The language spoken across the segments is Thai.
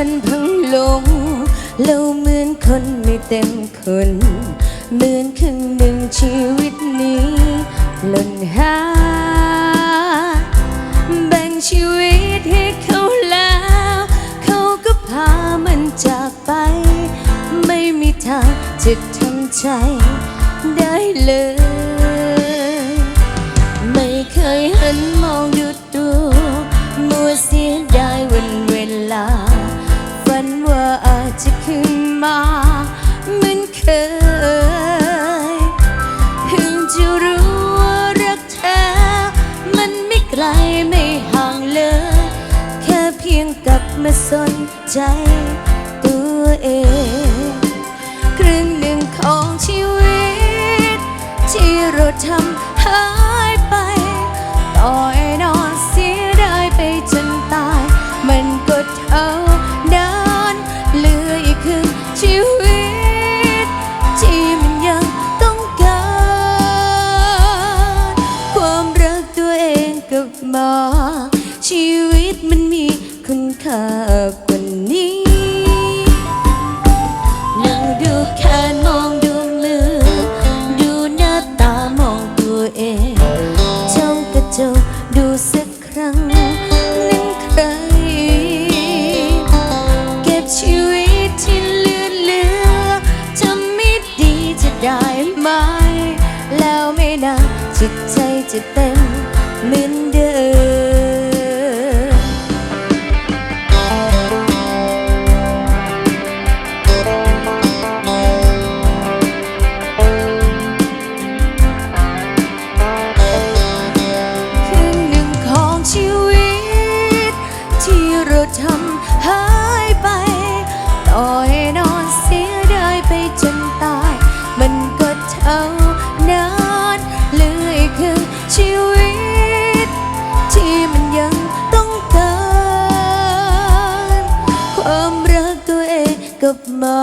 มันพังลงเราเหมือนคนไม่เต็มคน เหมือนครึ่งหนึ่งชีวิตนี้หล่นหายแบ่งชีวิตให้เขาแล้ว เขาก็พามันจากไป ไม่มีทางจะทำใจได้เลย ไม่เคยหันมอ เอนเคยเพิ่งจะรู้ว่ารักเธอ มันไม่ไกลไม่ห่างเลย แค่เพียงกลับมาสนใจตัวเอง บมาชีวิตมันมีคุณค่ากว่านี้นั่งดูแค่มองดูมือ ดูหน้าตามองตัวเองจ้องกระจกดูสักครั้งนั้นใคร เก็บชีวิตที่เหลือเหลือทำไม่ดีจะได้ไหม แล้วไม่นานจิตใจจะเต็มเหมือน ทำหายไป ต่อให้นอนเสียดายไปจนตาย มันก็เท่านั้นเลืออีกครึ่งชีวิต ที่มันยังต้องการความรักตัวเองกลับมา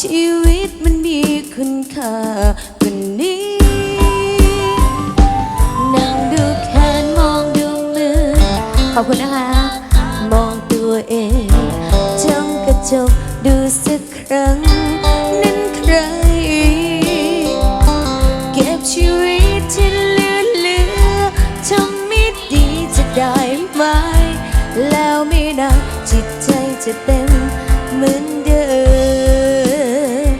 ชีวิตมันมีคุณค่ากว่านี้นั่งดูแขนมองดูมือขอบคุณนะคะ จ้องกระจกดูสักครั้ง นั้นใคร เก็บชีวิตที่เหลือเหลือทำไม่ดีจะได้ไหม แล้วไม่นานจิตใจจะเต็มเหมือนเดิม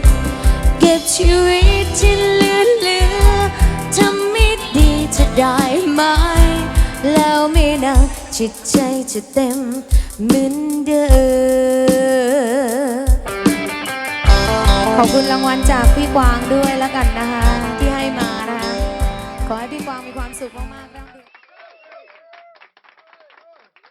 เก็บชีวิตที่เหลือเหลือทำไม่ดีจะได้ไหม แล้วไม่นานจิตใจจะเต็ม มือนเดิมขอบคุณรางวัลจากพี่กวางด้วยแล้วกันนะคะ ที่ให้มานะคะ ขอให้พี่กวางมีความสุขมากๆนะ